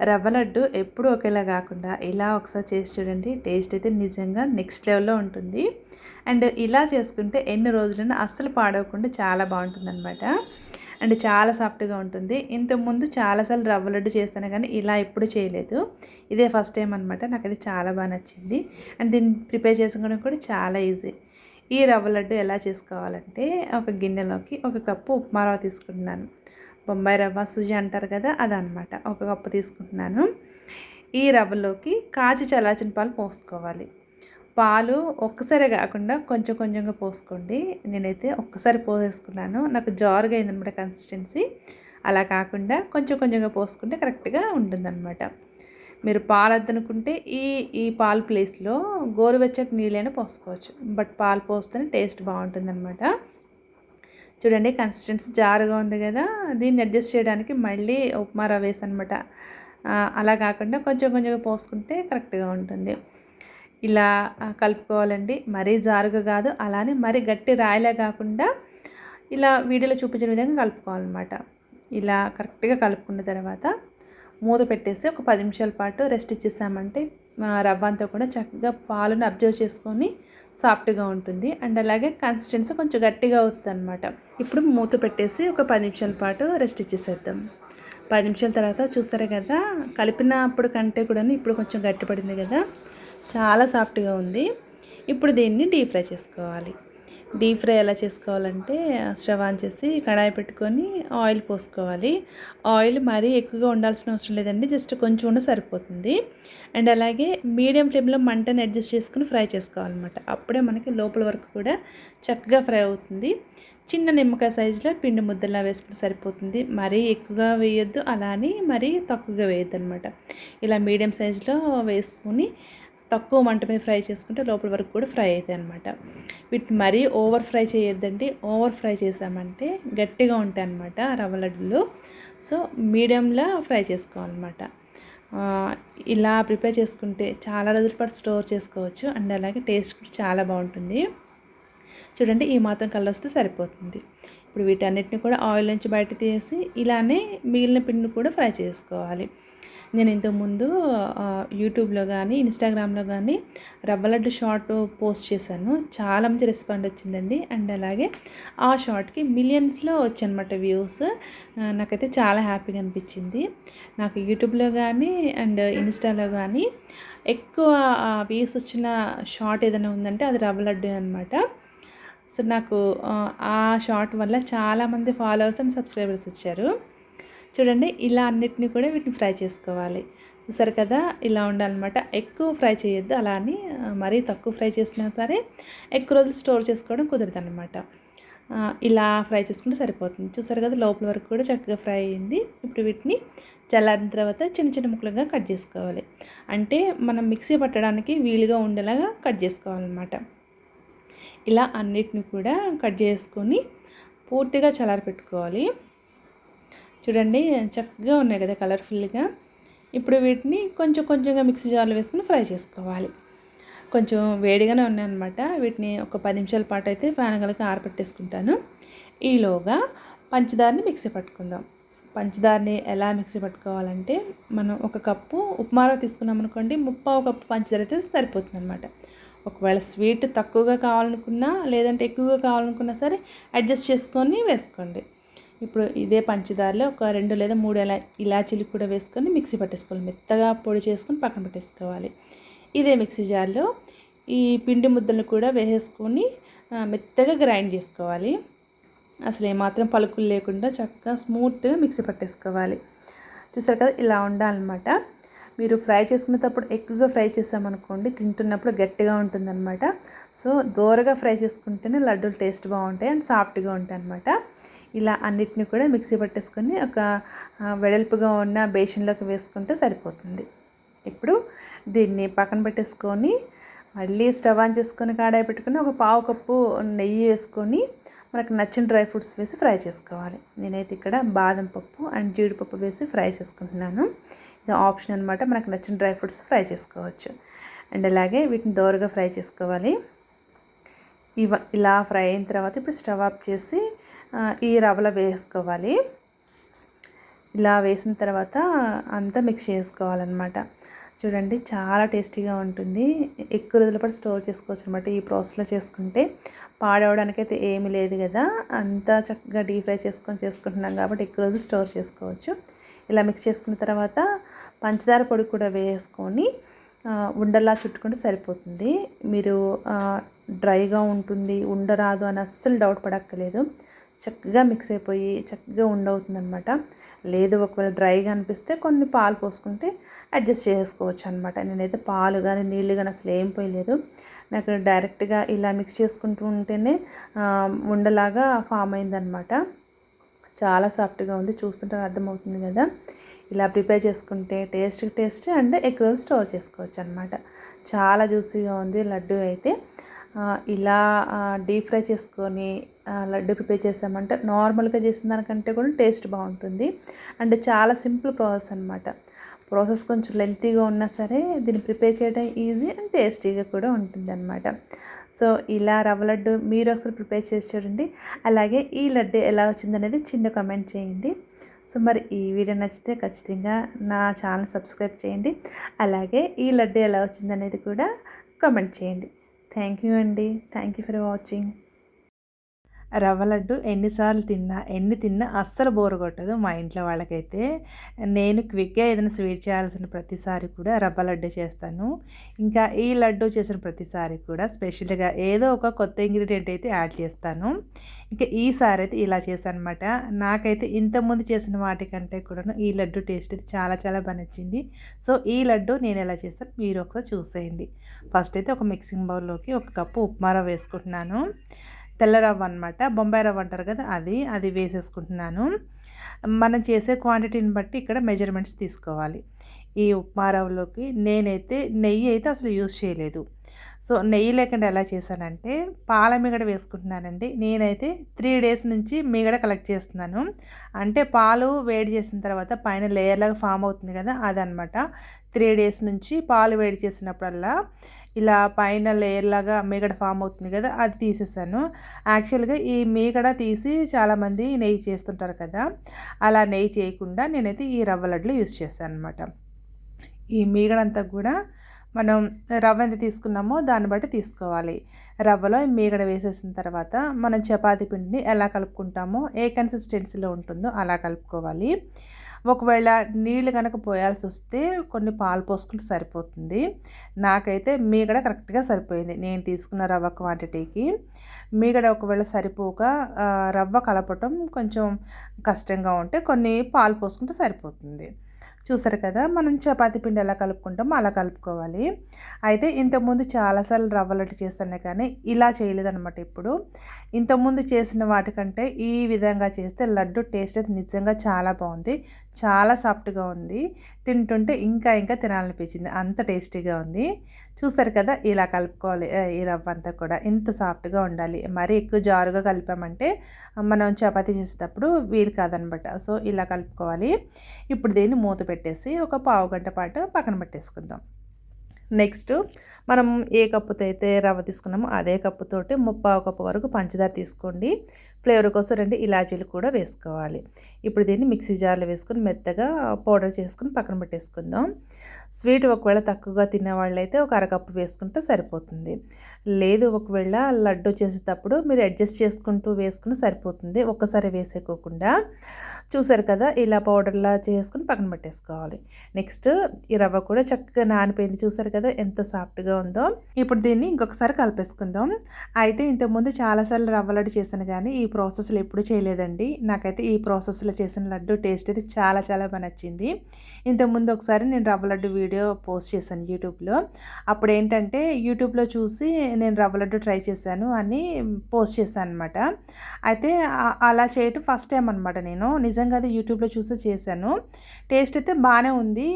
రవ్వ లడ్డు ఎప్పుడు ఒకేలా కాకుండా ఇలా ఒకసారి చేసి చూడండి. టేస్ట్ అయితే నిజంగా నెక్స్ట్ లెవెల్లో ఉంటుంది. అండ్ ఇలా చేసుకుంటే ఎన్ని రోజులైనా అస్సలు పాడవకుండా చాలా బాగుంటుంది అనమాట అండ్ చాలా సాఫ్ట్గా ఉంటుంది. ఇంతకుముందు చాలాసార్లు రవ్వ లడ్డు చేస్తాను కానీ ఇలా ఎప్పుడు చేయలేదు. ఇదే ఫస్ట్ టైం అనమాట నాకు అది చాలా బాగా నచ్చింది. అండ్ దీన్ని ప్రిపేర్ చేసుకోవడం కూడా చాలా ఈజీ. ఈ రవ్వ లడ్డు ఎలా చేసుకోవాలంటే ఒక గిన్నెలోకి ఒక కప్పు ఉప్మా రవ్వ తీసుకుంటున్నాను. బొంబాయి రవ్వ సుజి అంటారు కదా అదనమాట ఒక కప్పు తీసుకుంటున్నాను. ఈ రవ్వలోకి కాచి చల్లార్చిన పాలు పోసుకోవాలి. పాలు ఒక్కసారి కాకుండా కొంచెం కొంచెంగా పోసుకోండి. నేనైతే ఒక్కసారి పోసేసుకున్నాను. నాకు జారుగా అయిందనమాట కన్సిస్టెన్సీ అలా కాకుండా కొంచెం కొంచెంగా పోసుకుంటే కరెక్ట్గా ఉంటుందన్నమాట. మీరు పాలు వద్దనుకుంటే ఈ ఈ పాలు ప్లేస్లో గోరువెచ్చటి నీళ్ళైనా పోసుకోవచ్చు. బట్ పాలు పోస్తేనే టేస్ట్ బాగుంటుందన్నమాట. చూడండి కన్సిస్టెన్సీ జారుగా ఉంది కదా దీన్ని అడ్జస్ట్ చేయడానికి మళ్ళీ ఉప్మా రవ్వ వేసి అనమాట అలా కాకుండా కొంచెం కొంచెంగా పోసుకుంటే కరెక్ట్గా ఉంటుంది. ఇలా కలుపుకోవాలండి. మరీ జారుగా కాదు అలానే మరీ గట్టి రాయిలా కాకుండా ఇలా వీడియోలో చూపించిన విధంగా కలుపుకోవాలన్నమాట. ఇలా కరెక్ట్గా కలుపుకున్న తర్వాత మూత పెట్టేసి ఒక పది నిమిషాల పాటు రెస్ట్ ఇచ్చేసామంటే ఆ, రవ్వ అంతా కూడా చక్కగా పాలను అబ్జర్వ్ చేసుకొని సాఫ్ట్గా ఉంటుంది. అండ్ అలాగే కన్సిస్టెన్సీ కొంచెం గట్టిగా అవుతుంది అనమాట ఇప్పుడు మూత పెట్టేసి ఒక పది నిమిషాల పాటు రెస్ట్ ఇచ్చేసేద్దాం. పది నిమిషాల తర్వాత చూస్తారు కదా కలిపినప్పుడు కంటే కూడా ఇప్పుడు కొంచెం గట్టిపడింది కదా చాలా సాఫ్ట్గా ఉంది. ఇప్పుడు దీన్ని డీప్ ఫ్రై చేసుకోవాలి. డీప్ ఫ్రై ఎలా చేసుకోవాలంటే స్టవ్ ఆన్ చేసి కడాయి పెట్టుకొని ఆయిల్ పోసుకోవాలి. ఆయిల్ మరీ ఎక్కువగా ఉండాల్సిన అవసరం లేదండి జస్ట్ కొంచెం ఉండి సరిపోతుంది. అండ్ అలాగే మీడియం ఫ్లేమ్లో మంటని అడ్జస్ట్ చేసుకుని ఫ్రై చేసుకోవాలన్నమాట. అప్పుడే మనకి లోపల వరకు కూడా చక్కగా ఫ్రై అవుతుంది. చిన్న నిమ్మకాయ సైజులో పిండి ముద్దలా వేసుకుంటే సరిపోతుంది. మరీ ఎక్కువగా వేయొద్దు అలా అని మరీ తక్కువగా వేయొద్దు అనమాట ఇలా మీడియం సైజులో వేసుకొని తక్కువ మంట మీద ఫ్రై చేసుకుంటే లోపల వరకు కూడా ఫ్రై అవుతాయి అనమాట వీటిని మరీ ఓవర్ ఫ్రై చేయొద్దండి. ఓవర్ ఫ్రై చేసామంటే గట్టిగా ఉంటాయి అనమాట రవ్వ లడ్డులు. సో మీడియంలో ఫ్రై చేసుకోవాలన్నమాట. ఇలా ప్రిపేర్ చేసుకుంటే చాలా రోజుల పాటు స్టోర్ చేసుకోవచ్చు. అండ్ అలాగే టేస్ట్ కూడా చాలా బాగుంటుంది. చూడండి ఈ మాత్రం కలర్ వస్తే సరిపోతుంది. ఇప్పుడు వీటన్నిటిని కూడా ఆయిల్ నుంచి బయట తీసి ఇలానే మిగిలిన పిండిని కూడా ఫ్రై చేసుకోవాలి. నేను ఇంతకుముందు యూట్యూబ్లో కానీ ఇన్స్టాగ్రామ్లో కానీ రవ్వ లడ్డు షార్ట్ పోస్ట్ చేశాను. చాలా మంచి రెస్పాండ్ వచ్చిందండి. అండ్ అలాగే ఆ షార్ట్కి మిలియన్స్లో వచ్చనమాట వ్యూస్. నాకైతే చాలా హ్యాపీగా అనిపించింది. నాకు యూట్యూబ్లో కానీ అండ్ ఇన్స్టాలో కానీ ఎక్కువ వ్యూస్ వచ్చిన షార్ట్ ఏదైనా ఉందంటే అది రవ్వ లడ్డు అనమాట సో నాకు ఆ, షార్ట్ వల్ల చాలామంది ఫాలోవర్స్ అండ్ సబ్స్క్రైబర్స్ ఇచ్చారు చూడండి ఇలా అన్నిటిని కూడా వీటిని ఫ్రై చేసుకోవాలి. చూసారు కదా ఇలా ఉండాలన్నమాట. ఎక్కువ ఫ్రై చేయొద్దు అలా అని మరీ తక్కువ ఫ్రై చేసినా సరే ఎక్కువ రోజులు స్టోర్ చేసుకోవడం కుదరదు అనమాట ఇలా ఫ్రై చేసుకుంటే సరిపోతుంది. చూసారు కదా లోపల వరకు కూడా చక్కగా ఫ్రై అయింది. ఇప్పుడు వీటిని చల్లారిన తర్వాత చిన్న చిన్న ముక్కలుగా కట్ చేసుకోవాలి. అంటే మనం మిక్సీ పట్టడానికి వీలుగా ఉండేలాగా కట్ చేసుకోవాలన్నమాట. ఇలా అన్నిటిని కూడా కట్ చేసుకొని పూర్తిగా చల్లారి పెట్టుకోవాలి చూడండి చక్కగా ఉన్నాయి కదా కలర్ఫుల్గా ఇప్పుడు వీటిని కొంచెం కొంచెంగా మిక్సీ జార్లో వేసుకుని ఫ్రై చేసుకోవాలి. కొంచెం వేడిగానే ఉన్నాయన్నమాట. వీటిని ఒక పది నిమిషాల పాటు అయితే ఫ్యాన్ గలకి ఆరపెట్టేసుకుంటాను. ఈలోగా పంచదారని మిక్సీ పట్టుకుందాం. పంచదారని ఎలా మిక్సీ పట్టుకోవాలంటే మనం ఒక కప్పు ఉప్మా తీసుకున్నాం అనుకోండి ముప్పావు కప్పు పంచదార అయితే సరిపోతుంది అనమాట ఒకవేళ స్వీట్ తక్కువగా కావాలనుకున్నా లేదంటే ఎక్కువగా కావాలనుకున్నా సరే అడ్జస్ట్ చేసుకొని వేసుకోండి. ఇప్పుడు ఇదే పంచదారలో ఒక రెండు లేదా మూడు ఇలా ఇలాచీలు కూడా వేసుకొని మిక్సీ పట్టేసుకోవాలి. మెత్తగా పొడి చేసుకొని పక్కన పెట్టేసుకోవాలి. ఇదే మిక్సీ జార్లో ఈ పిండి ముద్దలను కూడా వేసేసుకొని మెత్తగా గ్రైండ్ చేసుకోవాలి. అసలు ఏమాత్రం పలుకులు లేకుండా చక్కగా స్మూత్గా మిక్సీ పట్టేసుకోవాలి. చూస్తారు కదా ఇలా ఉండాలన్నమాట. మీరు ఫ్రై చేసుకునేటప్పుడు ఎక్కువగా ఫ్రై చేసామనుకోండి తింటున్నప్పుడు గట్టిగా ఉంటుందన్నమాట. సో దోరగా ఫ్రై చేసుకుంటేనే లడ్డూలు టేస్ట్ బాగుంటాయి అండ్ సాఫ్ట్గా ఉంటాయి అన్నమాట ఇలా అన్నిటిని కూడా మిక్సీ పట్టేసుకొని ఒక వెడల్పుగా ఉన్న బేషన్లోకి వేసుకుంటే సరిపోతుంది. ఇప్పుడు దీన్ని పక్కన పెట్టేసుకొని మళ్ళీ స్టవ్ ఆన్ చేసుకొని కాడాయి పెట్టుకుని ఒక పావు కప్పు నెయ్యి వేసుకొని మనకు నచ్చిన డ్రై ఫ్రూట్స్ వేసి ఫ్రై చేసుకోవాలి. నేనైతే ఇక్కడ బాదం పప్పు అండ్ జీడిపప్పు వేసి ఫ్రై చేసుకుంటున్నాను. ఇది ఆప్షన్ అనమాట మనకు నచ్చిన డ్రై ఫ్రూట్స్ ఫ్రై చేసుకోవచ్చు. అండ్ అలాగే వీటిని దోరగా ఫ్రై చేసుకోవాలి. ఇవ ఇలా ఫ్రై అయిన తర్వాత ఇప్పుడు స్టవ్ ఆఫ్ చేసి ఈ రవ్వలో వేసుకోవాలి. ఇలా వేసిన తర్వాత అంతా మిక్స్ చేసుకోవాలన్నమాట. చూడండి చాలా టేస్టీగా ఉంటుంది. ఎక్కువ రోజుల పాటు స్టోర్ చేసుకోవచ్చు అనమాట ఈ ప్రాసెస్లో చేసుకుంటే పాడవడానికి అయితే ఏమీ లేదు కదా. అంతా చక్కగా డీప్ ఫ్రై చేసుకొని చేసుకుంటున్నాం కాబట్టి ఎక్కువ రోజులు స్టోర్ చేసుకోవచ్చు. ఇలా మిక్స్ చేసుకున్న తర్వాత పంచదార పొడి కూడా వేసుకొని ఉండలా చుట్టుకుంటే సరిపోతుంది. మీరు డ్రైగా ఉంటుంది ఉండరాదు అని అస్సలు డౌట్ పడక్కలేదు చక్కగా మిక్స్ అయిపోయి చక్కగా ఉండవుతుంది అనమాట లేదు ఒకవేళ డ్రైగా అనిపిస్తే కొన్ని పాలు పోసుకుంటే అడ్జస్ట్ చేసుకోవచ్చు అనమాట నేనైతే పాలు కానీ నీళ్ళు కానీ అసలు ఏం పోయలేదు. నాకు డైరెక్ట్గా ఇలా మిక్స్ చేసుకుంటూ ఉంటేనే ఉండలాగా ఫామ్ అయిందనమాట చాలా సాఫ్ట్గా ఉంది. చూస్తుంటే అర్థమవుతుంది కదా. ఇలా ప్రిపేర్ చేసుకుంటే టేస్ట్ టేస్ట్ అండ్ ఎక్కువ స్టోర్ చేసుకోవచ్చు అనమాట చాలా జ్యూసీగా ఉంది లడ్డు అయితే. ఇలా డీప్ ఫ్రై చేసుకొని లడ్డు ప్రిపేర్ చేసామంటే నార్మల్గా చేసిన దానికంటే కూడా టేస్ట్ బాగుంటుంది. అండ్ చాలా సింపుల్ ప్రాసెస్ అనమాట ప్రాసెస్ కొంచెం లెంతీగా ఉన్నా సరే దీన్ని ప్రిపేర్ చేయడం ఈజీ అండ్ టేస్టీగా కూడా ఉంటుంది అనమాట సో ఇలా రవ్వ లడ్డు మీరు ఒకసారి ప్రిపేర్ చేసి చూడండి. అలాగే ఈ లడ్డు ఎలా వచ్చిందనేది చిన్న కమెంట్ చేయండి. సో మరి ఈ వీడియో నచ్చితే ఖచ్చితంగా నా ఛానల్ సబ్స్క్రైబ్ చేయండి. అలాగే ఈ లడ్డు ఎలా వచ్చిందనేది కూడా కమెంట్ చేయండి. థ్యాంక్ యూ అండి. Thank you for watching. Rava laddu ఎన్నిసార్లు తిన్నా ఎన్ని తిన్నా అస్సలు బోరు కొట్టదు మా ఇంట్లో వాళ్ళకైతే. నేను క్విక్గా ఏదైనా స్వీట్ చేయాల్సిన ప్రతిసారి కూడా రవ్వ లడ్డు చేస్తాను. ఇంకా ఈ లడ్డు చేసిన ప్రతిసారి కూడా స్పెషల్గా ఏదో ఒక కొత్త ఇంగ్రీడియంట్ అయితే యాడ్ చేస్తాను. ఇంకా ఈసారి అయితే ఇలా చేశాను అనమాట నాకైతే ఇంతకుముందు చేసిన వాటికంటే కూడాను ఈ లడ్డు టేస్ట్ అయితే చాలా చాలా బాగా నచ్చింది. సో ఈ లడ్డు నేను ఎలా చేస్తాను మీరు ఒకసారి చూసేయండి. ఫస్ట్ అయితే ఒక మిక్సింగ్ బౌల్లోకి ఒక కప్పు ఉప్మారా వేసుకుంటున్నాను. తెల్ల రవ్వ అనమాట బొంబాయి రవ్వ అంటారు కదా అది అది వేసేసుకుంటున్నాను. మనం చేసే క్వాంటిటీని బట్టి ఇక్కడ మెజర్మెంట్స్ తీసుకోవాలి. ఈ ఉప్మా రవ్వలోకి నేనైతే నెయ్యి అయితే అసలు యూజ్ చేయలేదు. సో నెయ్యి లేకుండా ఎలా చేశానంటే పాల మీగడ వేసుకుంటున్నానండి. నేనైతే త్రీ డేస్ నుంచి మీగడ కలెక్ట్ చేస్తున్నాను. అంటే పాలు వేడి చేసిన తర్వాత పైన లేయర్ లాగా ఫామ్ అవుతుంది కదా అదనమాట త్రీ డేస్ నుంచి పాలు వేడి చేసినప్పుడల్లా ఇలా పైన లేయర్ లాగా మీగడ ఫామ్ అవుతుంది కదా అది తీసేసాను. యాక్చువల్గా ఈ మీగడ తీసి చాలామంది నెయ్యి చేస్తుంటారు కదా అలా నెయ్యి చేయకుండా నేనైతే ఈ రవ్వ లడ్లు యూస్ చేస్తాను అనమాట ఈ మీగడంతా కూడా మనం రవ్వ ఎంత తీసుకున్నామో దాన్ని బట్టి తీసుకోవాలి. రవ్వలో మీగడ వేసేసిన తర్వాత మనం చపాతీ పిండిని ఎలా కలుపుకుంటామో ఏ కన్సిస్టెన్సీలో ఉంటుందో అలా కలుపుకోవాలి. ఒకవేళ నీళ్ళు కనుక పోయాల్సి వస్తే కొన్ని పాలు పోసుకుంటే సరిపోతుంది. నాకైతే మీగడ కరెక్ట్గా సరిపోయింది. నేను తీసుకున్న రవ్వ క్వాంటిటీకి. మీగడ ఒకవేళ సరిపోక రవ్వ కలపటం కొంచెం కష్టంగా ఉంటే కొన్ని పాలు పోసుకుంటే సరిపోతుంది. చూసారు కదా మనం చపాతీ పిండి ఎలా కలుపుకుంటామో అలా కలుపుకోవాలి. అయితే ఇంతకుముందు చాలాసార్లు రవ్వ లడ్డు చేస్తానే కానీ ఇలా చేయలేదన్నమాట ఇప్పుడు. ఇంతకుముందు చేసిన వాటికంటే ఈ విధంగా చేస్తే లడ్డు టేస్ట్ అయితే నిజంగా చాలా బాగుంది చాలా సాఫ్ట్గా ఉంది. తింటుంటే ఇంకా ఇంకా తినాలనిపించింది అంత టేస్టీగా ఉంది. చూసారు కదా ఇలా కలుపుకోవాలి. ఈ రవ్వ అంతా కూడా ఇంత సాఫ్ట్గా ఉండాలి. మరీ ఎక్కువ జారుగా కలిపామంటే మనం చపాతీ చేసేటప్పుడు వీలు కాదనమాట. సో ఇలా కలుపుకోవాలి. ఇప్పుడు దీన్ని మూత పెట్టేసి ఒక పావు గంట పాటు పక్కన పెట్టేసుకుందాం. నెక్స్ట్ మనం ఏ కప్పుతో అయితే రవ్వ తీసుకున్నామో అదే కప్పుతోటి ముప్పావు కప్పు వరకు పంచదార తీసుకోండి. ఫ్లేవర్ కోసం రెండు ఇలాచీలు కూడా వేసుకోవాలి. ఇప్పుడు దీన్ని మిక్సీ జార్లో వేసుకొని మెత్తగా పౌడర్ చేసుకుని పక్కన పెట్టేసుకుందాం. స్వీట్ ఒకవేళ తక్కువగా తినేవాళ్ళైతే ఒక అరకప్పు వేసుకుంటే సరిపోతుంది. లేదు ఒకవేళ లడ్డు చేసేటప్పుడు మీరు అడ్జస్ట్ చేసుకుంటూ వేసుకుని సరిపోతుంది. ఒక్కసారి వేసేకోకుండా చూసారు కదా ఇలా పౌడర్లా చేసుకుని పక్కన పెట్టేసుకోవాలి. నెక్స్ట్ ఈ రవ్వ కూడా చక్కగా నానిపోయింది చూసారు కదా ఎంత సాఫ్ట్గా ఉందో. ఇప్పుడు దీన్ని ఇంకొకసారి కలిపేసుకుందాం. అయితే ఇంతకుముందు చాలాసార్లు రవ్వ లడ్డు చేశాను కానీ ఈ ప్రాసెస్లో ఎప్పుడు చేయలేదండి. నాకైతే ఈ ప్రాసెస్లో చేసిన లడ్డు టేస్ట్ అయితే చాలా చాలా బాగా నచ్చింది. ఇంతకుముందు ఒకసారి నేను రవ్వ లడ్డు వీడియో వీడియో పోస్ట్ చేశాను యూట్యూబ్లో. అప్పుడు ఏంటంటే యూట్యూబ్లో చూసి నేను రవ్వ లడ్డు ట్రై చేశాను అని పోస్ట్ చేశాను అనమాట అయితే అలా చేయటం ఫస్ట్ టైం అనమాట నేను. నిజంగా అది యూట్యూబ్లో చూసి చేశాను. టేస్ట్ అయితే బాగానే ఉంది.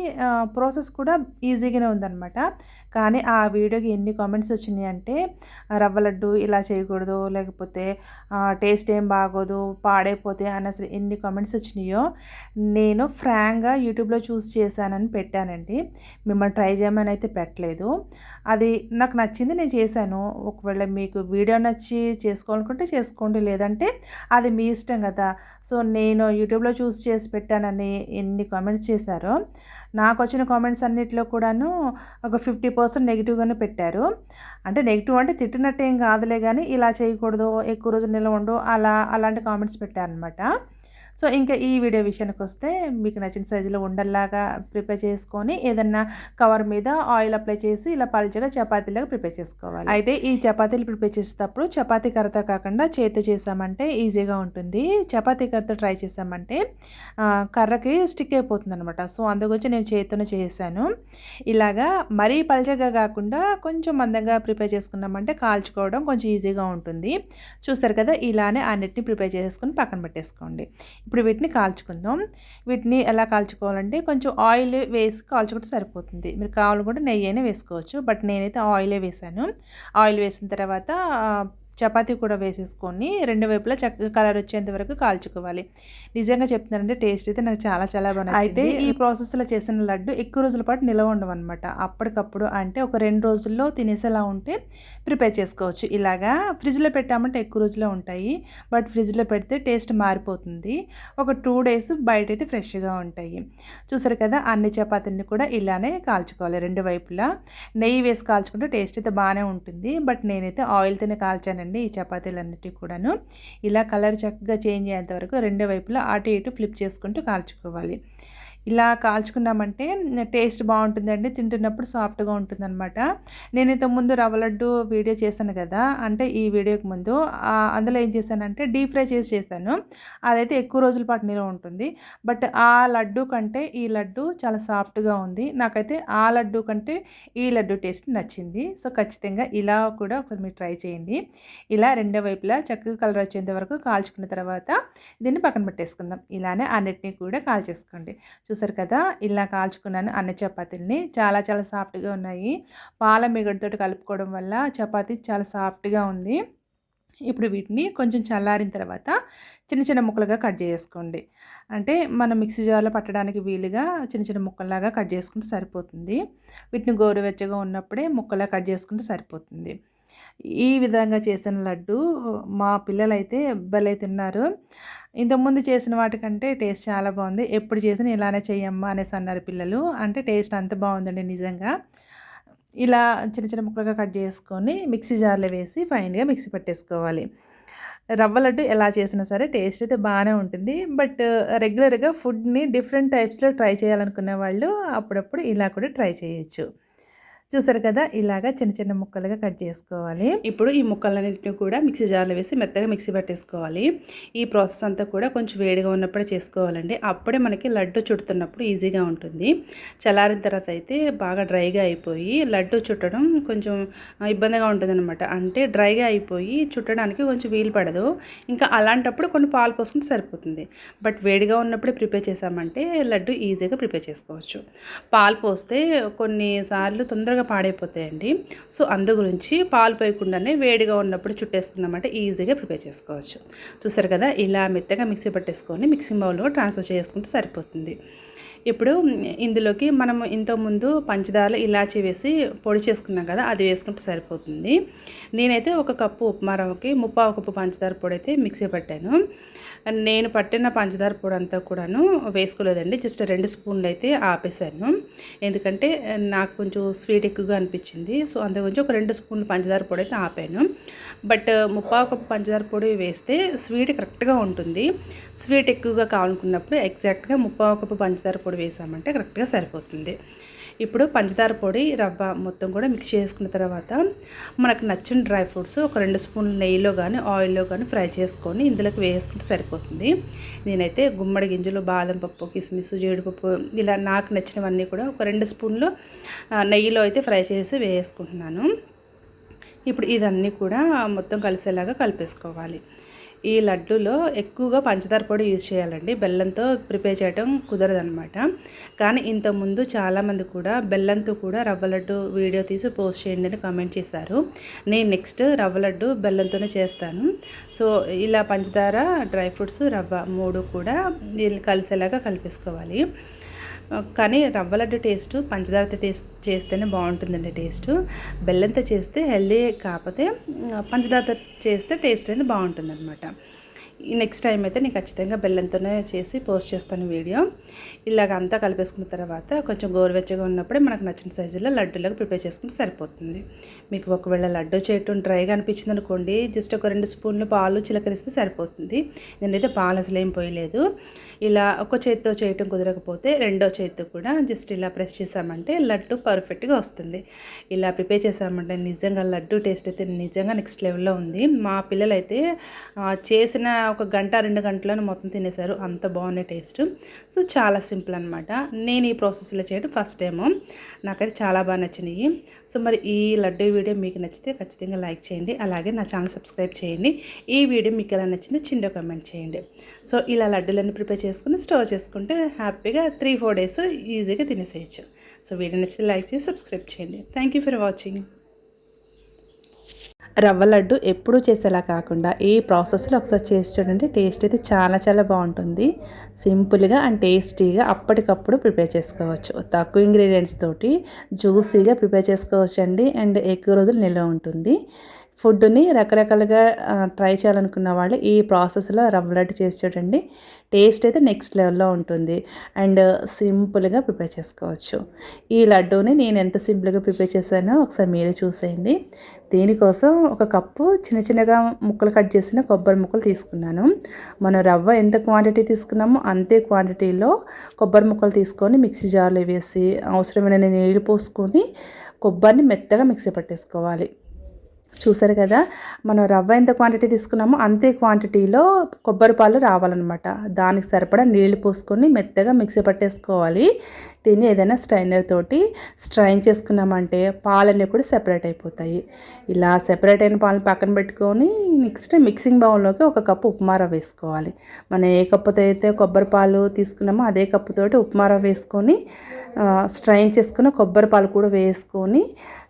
ప్రాసెస్ కూడా ఈజీగానే ఉందన్నమాట. కానీ ఆ వీడియోకి ఎన్ని కామెంట్స్ వచ్చినాయి అంటే రవ్వ లడ్డు ఇలా చేయకూడదు లేకపోతే టేస్ట్ ఏం బాగోదు పాడైపోతే అని అసలు ఎన్ని కామెంట్స్ వచ్చినాయో నేను ఫ్రాంక్గా యూట్యూబ్లో చూస్ చేశానని పెట్టానండి. మిమ్మల్ని ట్రై చేయమని అయితే పెట్టలేదు. అది నాకు నచ్చింది నేను చేశాను. ఒకవేళ మీకు వీడియో నచ్చి చేసుకోవాలనుకుంటే చేసుకోండి లేదంటే అది మీ ఇష్టం కదా. సో నేను యూట్యూబ్లో చూస్ చేసి పెట్టానని ఎన్ని కామెంట్స్ చేశారో నాకు వచ్చిన కామెంట్స్ అన్నిటిలో కూడాను ఒక ఫిఫ్టీ పర్సెంట్ నెగిటివ్గానే పెట్టారు. అంటే నెగిటివ్ అంటే తిట్టినట్టు ఏం కాదులే కానీ ఇలా చేయకూడదు ఎక్కువ రోజులు నిల్వ ఉండు అలా అలాంటి కామెంట్స్ పెట్టారనమాట సో ఇంకా ఈ వీడియో విషయానికి వస్తే మీకు నచ్చిన సైజులో ఉండల్లాగా ప్రిపేర్ చేసుకొని ఏదన్నా కవర్ మీద ఆయిల్ అప్లై చేసి ఇలా పలచగా చపాతీలాగా ప్రిపేర్ చేసుకోవాలి. అయితే ఈ చపాతీలు ప్రిపేర్ చేసేటప్పుడు చపాతీ కర్రతో కాకుండా చేతితో చేసామంటే ఈజీగా ఉంటుంది. చపాతీ కర్రతో ట్రై చేసామంటే కర్రకి స్టిక్ అయిపోతుంది అనమాట సో అందుకొచ్చి నేను చేతితోనే చేశాను. ఇలాగా మరీ పలచగా కాకుండా కొంచెం మందంగా ప్రిపేర్ చేసుకున్నామంటే కాల్చుకోవడం కొంచెం ఈజీగా ఉంటుంది. చూస్తారు కదా ఇలానే అన్నిటిని ప్రిపేర్ చేసుకుని పక్కన పెట్టేసుకోండి. ఇప్పుడు వీటిని కాల్చుకుందాం. వీటిని ఎలా కాల్చుకోవాలంటే కొంచెం ఆయిల్ వేసి కాల్చుకుంటే సరిపోతుంది. మీరు కావాలనుకుంటే నెయ్యి అయినా వేసుకోవచ్చు. బట్ నేనైతే ఆయిలే వేసాను. ఆయిల్ వేసిన తర్వాత చపాతీ కూడా వేసేసుకొని రెండు వైపులా చక్కగా కలర్ వచ్చేంత వరకు కాల్చుకోవాలి. నిజంగా చెప్తున్నానంటే టేస్ట్ అయితే నాకు చాలా చాలా బాగుంది అయితే ఈ ప్రాసెస్లో చేసిన లడ్డు ఎక్కువ రోజుల పాటు నిలవ ఉండవు అనమాట అప్పటికప్పుడు అంటే ఒక రెండు రోజుల్లో తినేసేలా ఉంటే ప్రిపేర్ చేసుకోవచ్చు. ఇలాగా ఫ్రిడ్జ్లో పెట్టామంటే ఎక్కువ రోజులే ఉంటాయి. బట్ ఫ్రిడ్జ్లో పెడితే టేస్ట్ మారిపోతుంది. ఒక టూ డేస్ బయట అయితే ఫ్రెష్గా ఉంటాయి. చూసారు కదా అన్ని చపాతీని కూడా ఇలానే కాల్చుకోవాలి. రెండు వైపులా. నెయ్యి వేసి కాల్చుకుంటే టేస్ట్ అయితే బాగానే ఉంటుంది. బట్ నేనైతే ఆయిల్తోనే కాల్చానండి ఈ చపాతీలన్నిటికీ కూడాను. ఇలా కలర్ చక్కగా చేంజ్ అయ్యేంత వరకు రెండు వైపులా అటు ఇటు ఫ్లిప్ చేసుకుంటూ కాల్చుకోవాలి. ఇలా కాల్చుకున్నామంటే టేస్ట్ బాగుంటుందండి తింటున్నప్పుడు సాఫ్ట్గా ఉంటుందన్నమాట. నేను ఇంతకు ముందు రవ్వ లడ్డు వీడియో చేశాను కదా అంటే ఈ వీడియోకి ముందు అందులో ఏం చేశానంటే డీప్ ఫ్రై చేసి చేశాను. అదైతే ఎక్కువ రోజుల పాటు నిల్వ ఉంటుంది. బట్ ఆ లడ్డు కంటే ఈ లడ్డు చాలా సాఫ్ట్గా ఉంది. నాకైతే ఆ లడ్డు కంటే ఈ లడ్డు టేస్ట్ నచ్చింది. సో ఖచ్చితంగా ఇలా కూడా ఒకసారి మీరు ట్రై చేయండి. ఇలా రెండో వైపులా చక్కగా కలర్ వచ్చేంత వరకు కాల్చుకున్న తర్వాత దీన్ని పక్కన పెట్టేసుకుందాం. ఇలానే అన్నిటినీ కూడా కాల్చేసుకోండి. చూసారు కదా? ఇలా కాల్చుకున్నాను అన్న చపాతీలని. చాలా చాలా సాఫ్ట్గా ఉన్నాయి. పాల మిగడితో కలుపుకోవడం వల్ల చపాతీ చాలా సాఫ్ట్గా ఉంది. ఇప్పుడు వీటిని కొంచెం చల్లారిన తర్వాత చిన్న చిన్న ముక్కలుగా కట్ చేసుకోండి. అంటే మనం మిక్సీ జార్లో పట్టడానికి వీలుగా చిన్న చిన్న ముక్కల్లాగా కట్ చేసుకుంటే సరిపోతుంది. వీటిని గోరువెచ్చగా ఉన్నప్పుడే ముక్కలా కట్ చేసుకుంటే సరిపోతుంది. ఈ విధంగా చేసిన లడ్డు మా పిల్లలైతే భలే తిన్నారు. ఇంతకుముందు చేసిన వాటికంటే టేస్ట్ చాలా బాగుంది. ఎప్పుడు చేసిన ఇలానే చెయ్యమ్మా అనేసి అన్నారు పిల్లలు. అంటే టేస్ట్ అంత బాగుందండి నిజంగా. ఇలా చిన్న చిన్న ముక్కలుగా కట్ చేసుకొని మిక్సీ జార్లో వేసి ఫైన్గా మిక్సీ పట్టేసుకోవాలి. రవ్వ లడ్డు ఎలా చేసినా సరే టేస్ట్ అయితే బాగానే ఉంటుంది. బట్ రెగ్యులర్గా ఫుడ్ని డిఫరెంట్ టైప్స్లో ట్రై చేయాలనుకునే వాళ్ళు అప్పుడప్పుడు ఇలా కూడా ట్రై చేయొచ్చు. చూసారు కదా? ఇలాగా చిన్న చిన్న ముక్కలుగా కట్ చేసుకోవాలి. ఇప్పుడు ఈ ముక్కలన్నింటినీ కూడా మిక్సీ జార్లో వేసి మెత్తగా మిక్సీ పెట్టేసుకోవాలి. ఈ ప్రాసెస్ అంతా కూడా కొంచెం వేడిగా ఉన్నప్పుడే చేసుకోవాలండి. అప్పుడే మనకి లడ్డు చుడుతున్నప్పుడు ఈజీగా ఉంటుంది. చల్లారిన తర్వాత అయితే బాగా డ్రైగా అయిపోయి లడ్డు చుట్టడం కొంచెం ఇబ్బందిగా ఉంటుందనమాట అంటే డ్రైగా అయిపోయి చుట్టడానికి కొంచెం వీలు పడదు. ఇంకా అలాంటప్పుడు కొన్ని పాలు పోసుకుంటే సరిపోతుంది. బట్ వేడిగా ఉన్నప్పుడే ప్రిపేర్ చేసామంటే లడ్డు ఈజీగా ప్రిపేర్ చేసుకోవచ్చు. పాలు పోస్తే కొన్నిసార్లు తొందరగా తొందరగా పాడైపోతాయండి. సో అందు గురించి పాలు పోయకుండానే వేడిగా ఉన్నప్పుడు చుట్టేసుకున్నామంటే ఈజీగా ప్రిపేర్ చేసుకోవచ్చు. చూసారు కదా ఇలా మెత్తగా మిక్సీ పట్టేసుకొని మిక్సింగ్ బౌల్లో ట్రాన్స్ఫర్ చేసుకుంటే సరిపోతుంది. ఇప్పుడు ఇందులోకి మనం ఇంతకుముందు పంచదార ఇలాచి వేసి పొడి చేసుకున్నాం కదా అది వేసుకుంటే సరిపోతుంది. నేనైతే ఒక కప్పు ఉప్మా రవ్వకి ముప్పావు కప్పు పంచదార పొడి అయితే మిక్సీ పట్టాను. నేను పట్టిన పంచదార పొడి అంతా కూడాను వేసుకోలేదండి జస్ట్ రెండు స్పూన్లు అయితే ఆపేసాను ఎందుకంటే నాకు కొంచెం స్వీట్ ఎక్కువగా అనిపించింది సో అందుగురించి ఒక రెండు స్పూన్లు పంచదార పొడి అయితే ఆపాను. బట్ ముప్పావు కప్పు పంచదార పొడి వేస్తే స్వీట్ కరెక్ట్గా ఉంటుంది. స్వీట్ ఎక్కువగా కావాలనుకున్నప్పుడు ఎగ్జాక్ట్గా ముప్పావు కప్పు పంచదార పొడి పొడి వేసామంటే కరెక్ట్గా సరిపోతుంది. ఇప్పుడు పంచదార పొడి రవ్వ మొత్తం కూడా మిక్స్ చేసుకున్న తర్వాత మనకు నచ్చిన డ్రై ఫ్రూట్స్ ఒక రెండు స్పూన్లు నెయ్యిలో కానీ ఆయిల్లో కానీ ఫ్రై చేసుకొని ఇందులోకి వేసుకుంటే సరిపోతుంది. నేనైతే గుమ్మడి గింజలు బాదం పప్పు కిస్మిస్ జీడిపప్పు ఇలా నాకు నచ్చినవన్నీ కూడా ఒక రెండు స్పూన్లు నెయ్యిలో అయితే ఫ్రై చేసి వేసుకుంటున్నాను. ఇప్పుడు ఇదన్నీ కూడా మొత్తం కలిసేలాగా కలిపేసుకోవాలి. ఈ లడ్డూలో ఎక్కువగా పంచదార పొడి యూజ్ చేయాలండి. బెల్లంతో ప్రిపేర్ చేయడం కుదరదనమాట కానీ ఇంతకుముందు చాలామంది కూడా బెల్లంతో కూడా రవ్వ లడ్డు వీడియో తీసి పోస్ట్ చేయండి అని కామెంట్ చేశారు. నేను నెక్స్ట్ రవ్వ లడ్డు బెల్లంతోనే చేస్తాను. సో ఇలా పంచదార డ్రై ఫ్రూట్స్ రవ్వ మూడు కూడా కలిసేలాగా కలిపేసుకోవాలి. కానీ రవ్వ లడ్డు టేస్ట్ పంచదారతో చేస్తేనే బాగుంటుందండి టేస్ట్. బెల్లంతో చేస్తే హెల్దీ కాకపోతే పంచదారతో చేస్తే టేస్ట్ అనేది బాగుంటుంది అనమాట నెక్స్ట్ టైం అయితే నేను ఖచ్చితంగా బెల్లంతోనే చేసి పోస్ట్ చేస్తాను వీడియో. ఇలాగ అంతా కలిపేసుకున్న తర్వాత కొంచెం గోరువెచ్చగా ఉన్నప్పుడే మనకు నచ్చిన సైజులో లడ్డూలకు ప్రిపేర్ చేసుకుంటే సరిపోతుంది. మీకు ఒకవేళ లడ్డు చేయటం డ్రైగా అనిపించింది అనుకోండి జస్ట్ ఒక రెండు స్పూన్లు పాలు చిలకరిస్తే సరిపోతుంది. నేనైతే పాలు అసలు ఏం పోయలేదు. ఇలా ఒక చేతితో చేయటం కుదరకపోతే రెండో చేతితో కూడా జస్ట్ ఇలా ప్రెస్ చేసామంటే లడ్డు పర్ఫెక్ట్గా వస్తుంది. ఇలా ప్రిపేర్ చేసామంటే నిజంగా లడ్డు టేస్ట్ అయితే నిజంగా నెక్స్ట్ లెవెల్లో ఉంది. మా పిల్లలైతే చేసిన ఒక గంట రెండు గంటలను మొత్తం తినేశారు. అంత బాగున్నాయి టేస్ట్. సో చాలా సింపుల్ అనమాట నేను ఈ ప్రాసెస్లో చేయడం ఫస్ట్ టైము. నాకైతే చాలా బాగా నచ్చినాయి. సో మరి ఈ లడ్డు వీడియో మీకు నచ్చితే ఖచ్చితంగా లైక్ చేయండి. అలాగే నా ఛానల్ సబ్స్క్రైబ్ చేయండి. ఈ వీడియో మీకు ఎలా నచ్చిందో చిన్న కామెంట్ చేయండి. సో ఇలా లడ్డూలన్నీ ప్రిపేర్ చేసుకుని స్టోర్ చేసుకుంటే హ్యాపీగా త్రీ ఫోర్ డేస్ ఈజీగా తినేసేయచ్చు. సో వీడియో నచ్చితే లైక్ చేసి సబ్స్క్రైబ్ చేయండి. Thank you for watching. Rava laddu ఎప్పుడు చేసేలా కాకుండా ఈ ప్రాసెస్లో ఒకసారి చేసి చూడండి. టేస్ట్ అయితే చాలా చాలా బాగుంటుంది. సింపుల్గా అండ్ టేస్టీగా అప్పటికప్పుడు ప్రిపేర్ చేసుకోవచ్చు. తక్కువ ఇంగ్రీడియంట్స్ తోటి జ్యూసీగా ప్రిపేర్ చేసుకోవచ్చు అండి అండ్ ఎక్కువ రోజులు నిల్వ ఉంటుంది. ఫుడ్ని రకరకాలుగా ట్రై చేయాలనుకున్న వాళ్ళు ఈ ప్రాసెస్లో రవ్వ లడ్డు చేసి చూడండి. టేస్ట్ అయితే నెక్స్ట్ లెవెల్లో ఉంటుంది. అండ్ సింపుల్గా ప్రిపేర్ చేసుకోవచ్చు. ఈ లడ్డూని నేను ఎంత సింపుల్గా ప్రిపేర్ చేశానో ఒకసారి మీరు చూసేయండి. దీనికోసం ఒక కప్పు చిన్న చిన్నగా ముక్కలు కట్ చేసిన కొబ్బరి ముక్కలు తీసుకున్నాను. మనం రవ్వ ఎంత క్వాంటిటీ తీసుకున్నామో అంతే క్వాంటిటీలో కొబ్బరి ముక్కలు తీసుకొని మిక్సీ జార్లో వేసి అవసరమైన నీళ్ళు పోసుకొని కొబ్బరిని మెత్తగా మిక్సీ పట్టేసుకోవాలి. చూసారు కదా మనం రవ్వ ఎంత క్వాంటిటీ తీసుకున్నామో అంతే క్వాంటిటీలో కొబ్బరి పాలు రావాలన్నమాట. దానికి సరిపడా నీళ్ళు పోసుకొని మెత్తగా మిక్సీ పట్టేసుకోవాలి. దీన్ని ఏదైనా స్ట్రైనర్ తోటి స్ట్రైన్ చేసుకున్నామంటే పాలన్నీ కూడా సెపరేట్ అయిపోతాయి. ఇలా సెపరేట్ అయిన పాలను పక్కన పెట్టుకొని నెక్స్ట్ మిక్సింగ్ బౌల్లోకి ఒక కప్పు ఉప్మా రవ్వ వేసుకోవాలి. మనం ఏ కప్పుతో అయితే కొబ్బరి పాలు తీసుకున్నామో అదే కప్పుతోటి ఉప్మా రవ్వ వేసుకొని స్ట్రైన్ చేసుకున్న కొబ్బరి పాలు కూడా వేసుకొని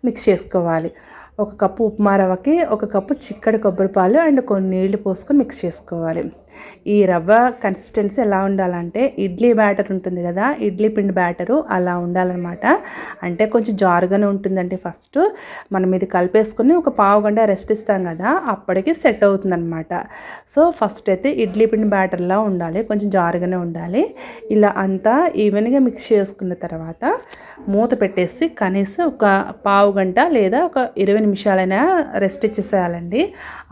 మిక్స్ చేసుకోవాలి. ఒక కప్పు ఉప్మా రవ్వకి ఒక కప్పు చిక్కడి కొబ్బరి పాలు అండ్ కొన్ని నీళ్ళు పోసుకొని మిక్స్ చేసుకోవాలి. ఈ రవ్వ కన్సిస్టెన్సీ ఎలా ఉండాలంటే ఇడ్లీ బ్యాటర్ ఉంటుంది కదా ఇడ్లీ పిండి బ్యాటరు అలా ఉండాలన్నమాట. అంటే కొంచెం జారుగానే ఉంటుందండి ఫస్ట్ మనం ఇది కలిపేసుకొని ఒక పావు గంట రెస్ట్ ఇస్తాం కదా అప్పటికి సెట్ అవుతుందన్నమాట. సో ఫస్ట్ అయితే ఇడ్లీ పిండి బ్యాటర్లా ఉండాలి కొంచెం జారుగానే ఉండాలి. ఇలా అంతా ఈవెన్గా మిక్స్ చేసుకున్న తర్వాత మూత పెట్టేసి కనీసం ఒక పావు గంట లేదా ఒక ఇరవై నిమిషాలైనా రెస్ట్ ఇచ్చేసేయాలండి.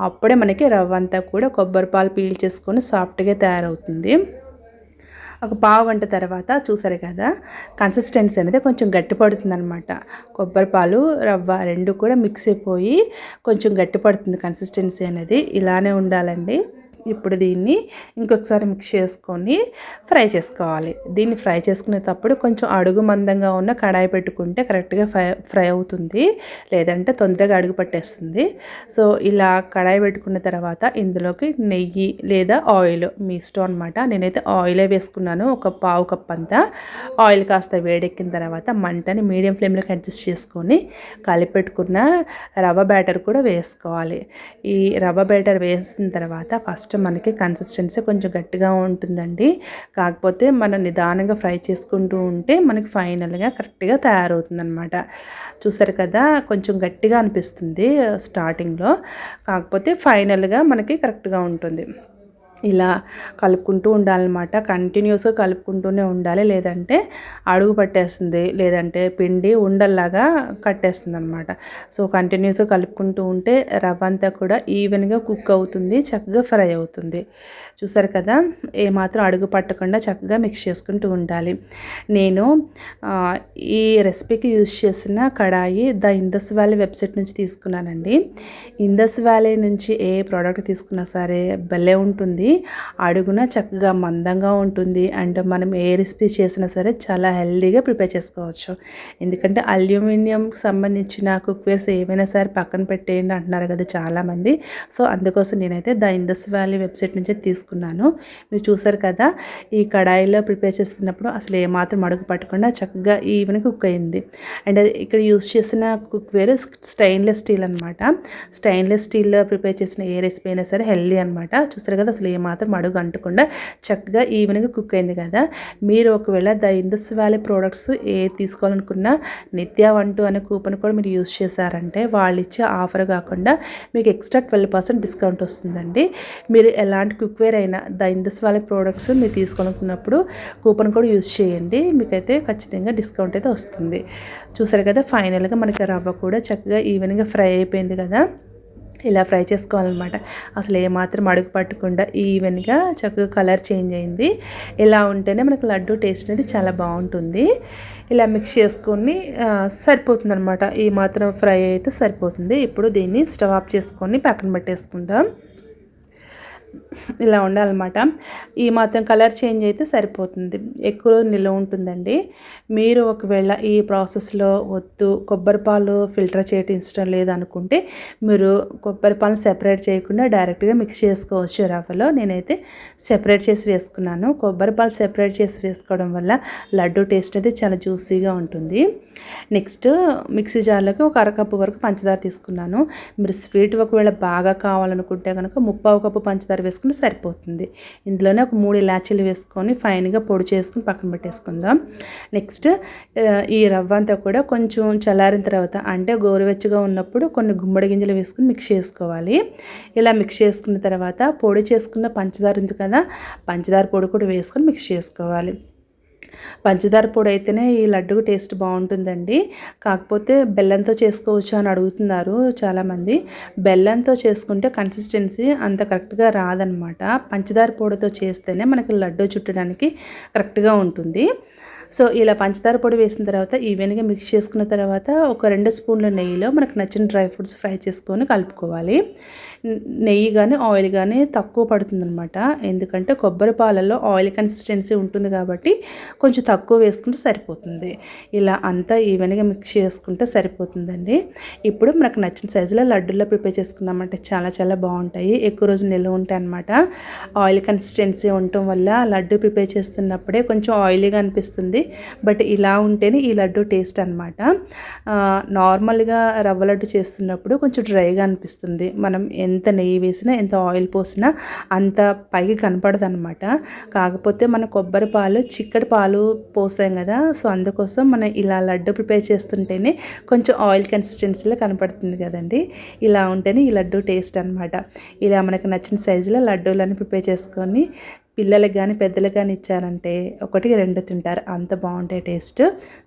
అప్పుడే మనకి రవ్వ అంతా కూడా కొబ్బరి పాలు పీల్ చేసుకుని వేసుకొని సాఫ్ట్గా తయారవుతుంది. ఒక పావు గంట తర్వాత చూసారు కదా కన్సిస్టెన్సీ అనేది కొంచెం గట్టిపడుతుంది అనమాట కొబ్బరి పాలు రవ్వ రెండు కూడా మిక్స్ అయిపోయి కొంచెం గట్టిపడుతుంది కన్సిస్టెన్సీ అనేది. ఇలానే ఉండాలండి. ఇప్పుడు దీన్ని ఇంకొకసారి మిక్స్ చేసుకొని ఫ్రై చేసుకోవాలి. దీన్ని ఫ్రై చేసుకునేటప్పుడు కొంచెం అడుగు మందంగా ఉన్న కడాయి పెట్టుకుంటే కరెక్ట్గా ఫ్రై ఫ్రై అవుతుంది. లేదంటే తొందరగా అడుగు పట్టేస్తుంది. సో ఇలా కడాయి పెట్టుకున్న తర్వాత ఇందులోకి నెయ్యి లేదా ఆయిల్ మీ ఇష్టం అనమాట నేనైతే ఆయిలే వేసుకున్నాను. ఒక పావు కప్ అంతా. ఆయిల్ కాస్త వేడెక్కిన తర్వాత మంటని మీడియం ఫ్లేమ్లోకి అడ్జస్ట్ చేసుకొని కలిపెట్టుకున్న రవ్వ బ్యాటర్ కూడా వేసుకోవాలి. ఈ రవ్వ బ్యాటర్ వేసిన తర్వాత ఫస్ట్ ఫస్ట్ మనకి కన్సిస్టెన్సీ కొంచెం గట్టిగా ఉంటుందండి. కాకపోతే మనం నిదానంగా ఫ్రై చేసుకుంటూ ఉంటే మనకి ఫైనల్గా కరెక్ట్గా తయారవుతుంది అనమాట చూసారు కదా కొంచెం గట్టిగా అనిపిస్తుంది uh, స్టార్టింగ్లో కాకపోతే ఫైనల్గా మనకి కరెక్ట్గా ఉంటుంది. ఇలా కలుపుకుంటూ ఉండాలన్నమాట. కంటిన్యూస్గా కలుపుకుంటూనే ఉండాలి. లేదంటే అడుగు పట్టేస్తుంది. లేదంటే పిండి ఉండల్లాగా కట్టేస్తుంది అనమాట సో కంటిన్యూస్గా కలుపుకుంటూ ఉంటే రవ్వ అంతా కూడా ఈవెన్గా కుక్ అవుతుంది చక్కగా ఫ్రై అవుతుంది. చూసారు కదా? ఏమాత్రం అడుగు పట్టకుండా చక్కగా మిక్స్ చేసుకుంటూ ఉండాలి. నేను ఈ రెసిపీకి యూజ్ చేసిన kadai the Indus Valley website నుంచి తీసుకున్నానండి. ఇందస్ వ్యాలీ నుంచి ఏ ప్రోడక్ట్ తీసుకున్నా సరే భలే ఉంటుంది. అడుగున చక్కగా మందంగా ఉంటుంది. అండ్ మనం ఏ రెసిపీ చేసినా సరే చాలా హెల్దీగా ప్రిపేర్ చేసుకోవచ్చు. ఎందుకంటే అల్యూమినియం సంబంధించిన కుక్వేర్స్ ఏమైనా సరే పక్కన పెట్టేయండి అంటున్నారు కదా చాలామంది. సో అందుకోసం నేనైతే ద ఇండస్ వ్యాలీ వెబ్సైట్ నుంచే తీసుకున్నాను. మీరు చూసారు కదా ఈ కడాయిలో ప్రిపేర్ చేస్తున్నప్పుడు అసలు ఏమాత్రం అడుగు పట్టకుండా చక్కగా ఈవెన్ కుక్ అయింది. అండ్ అది ఇక్కడ యూస్ చేసిన కుక్వేర్ స్టెయిన్లెస్ స్టీల్ అనమాట స్టెయిన్లెస్ స్టీల్లో ప్రిపేర్ చేసిన ఏ రెసిపీ అయినా సరే హెల్దీ అనమాట చూస్తారు కదా అసలు ఏమాత్రం అడుగు అంటకుండా చక్కగా ఈవినింగ్ కుక్ అయింది కదా. మీరు ఒకవేళ ద ఇండస్ వ్యాలీ ప్రోడక్ట్స్ ఏ తీసుకోవాలనుకున్నా నిత్య వంటూ అనే కూపన్ కూడా మీరు యూస్ చేశారంటే వాళ్ళు ఇచ్చే ఆఫర్ కాకుండా మీకు ఎక్స్ట్రా ట్వెల్వ్ పర్సెంట్ డిస్కౌంట్ వస్తుందండి. మీరు ఎలాంటి కుక్వేర్ అయినా ద ఇండస్ వ్యాలీ ప్రోడక్ట్స్ మీరు తీసుకోవాలనుకున్నప్పుడు కూపన్ కూడా యూస్ చేయండి. మీకైతే ఖచ్చితంగా డిస్కౌంట్ అయితే వస్తుంది. చూసారు కదా ఫైనల్గా మనకి రవ్వ కూడా చక్కగా ఈవెన్గా ఫ్రై అయిపోయింది కదా. ఇలా ఫ్రై చేసుకోవాలన్నమాట. అసలు ఏమాత్రం అడుగు పట్టకుండా ఈవెన్గా చక్కగా కలర్ చేంజ్ అయింది. ఇలా ఉంటేనే మనకు లడ్డు టేస్ట్ అనేది చాలా బాగుంటుంది. ఇలా మిక్స్ చేసుకొని సరిపోతుంది అనమాట ఈ మాత్రం ఫ్రై అయితే సరిపోతుంది. ఇప్పుడు దీన్ని స్టవ్ ఆఫ్ చేసుకొని పక్కన పెట్టేసుకుందాం. ఇలా ఉండాలన్నమాట. ఈ మాత్రం కలర్ చేంజ్ అయితే సరిపోతుంది. ఎక్కువ రోజు నిల్వ ఉంటుందండి. మీరు ఒకవేళ ఈ ప్రాసెస్లో వద్దు కొబ్బరి పాలు ఫిల్టర్ చేయటం ఇష్టం లేదనుకుంటే మీరు కొబ్బరి పాలు సెపరేట్ చేయకుండా డైరెక్ట్గా మిక్స్ చేసుకోవచ్చు రవ్వలో. నేనైతే సెపరేట్ చేసి వేసుకున్నాను. కొబ్బరి పాలు సెపరేట్ చేసి వేసుకోవడం వల్ల లడ్డు టేస్ట్ అయితే చాలా జ్యూసీగా ఉంటుంది. నెక్స్ట్ మిక్సీ జార్లోకి ఒక అరకప్పు వరకు పంచదార తీసుకున్నాను. మీరు స్వీట్ ఒకవేళ బాగా కావాలనుకుంటే కనుక ముప్పావు కప్పు పంచదార వేసుకున్నాను వేసుకుని సరిపోతుంది. ఇందులోనే ఒక మూడు ఇలాచీలు వేసుకొని ఫైన్గా పొడి చేసుకుని పక్కన పెట్టేసుకుందాం. నెక్స్ట్ ఈ రవ్వ అంతా కూడా కొంచెం చల్లారిన తర్వాత అంటే గోరువెచ్చగా ఉన్నప్పుడు కొన్ని గుమ్మడి గింజలు వేసుకుని మిక్స్ చేసుకోవాలి. ఇలా మిక్స్ చేసుకున్న తర్వాత పొడి చేసుకున్న పంచదార ఉంది కదా పంచదార పొడి కూడా వేసుకొని మిక్స్ చేసుకోవాలి. పంచదార పొడి అయితేనే ఈ లడ్డుకు టేస్ట్ బాగుంటుందండి. కాకపోతే బెల్లంతో చేసుకోవచ్చు అని అడుగుతున్నారు చాలామంది. బెల్లంతో చేసుకుంటే కన్సిస్టెన్సీ అంత కరెక్ట్గా రాదనమాట. పంచదార పొడితో చేస్తేనే మనకి లడ్డు చుట్టడానికి కరెక్ట్గా ఉంటుంది. సో ఇలా పంచదార పొడి వేసిన తర్వాత ఈవెన్గా మిక్స్ చేసుకున్న తర్వాత ఒక రెండు స్పూన్ల నెయ్యిలో మనకు నచ్చిన డ్రై ఫ్రూట్స్ ఫ్రై చేసుకొని కలుపుకోవాలి. నెయ్యి కానీ ఆయిల్ కానీ తక్కువ పడుతుందనమాట ఎందుకంటే కొబ్బరి పాలల్లో ఆయిల్ కన్సిస్టెన్సీ ఉంటుంది కాబట్టి కొంచెం తక్కువ వేసుకుంటే సరిపోతుంది. ఇలా అంతా ఈవెన్గా మిక్స్ చేసుకుంటే సరిపోతుందండి. ఇప్పుడు మనకు నచ్చిన సైజులో లడ్డూల్లో ప్రిపేర్ చేసుకున్నామంటే చాలా చాలా బాగుంటాయి. ఎక్కువ రోజు నిల్వ ఉంటాయి అనమాట ఆయిల్ కన్సిస్టెన్సీ ఉండటం వల్ల లడ్డు ప్రిపేర్ చేస్తున్నప్పుడే కొంచెం ఆయిలీగా అనిపిస్తుంది. బట్ ఇలా ఉంటేనే ఈ లడ్డు టేస్ట్ అనమాట నార్మల్గా రవ్వ లడ్డు చేస్తున్నప్పుడు కొంచెం డ్రైగా అనిపిస్తుంది. మనం ఎంత నెయ్యి వేసినా ఎంత ఆయిల్ పోసినా అంత పైకి కనపడదు అనమాట కాకపోతే మన కొబ్బరి పాలు చిక్కటి పాలు పోసాం కదా సో అందుకోసం మనం ఇలా లడ్డు ప్రిపేర్ చేస్తుంటేనే కొంచెం ఆయిల్ కన్సిస్టెన్సీలో కనపడుతుంది కదండి. ఇలా ఉంటేనే ఈ లడ్డు టేస్ట్ అనమాట ఇలా మనకు నచ్చిన సైజులో లడ్డూలను ప్రిపేర్ చేసుకొని పిల్లలకు కానీ పెద్దలకు కానీ ఇచ్చారంటే ఒకటి రెండు తింటారు. అంత బాగుంటాయి టేస్ట్.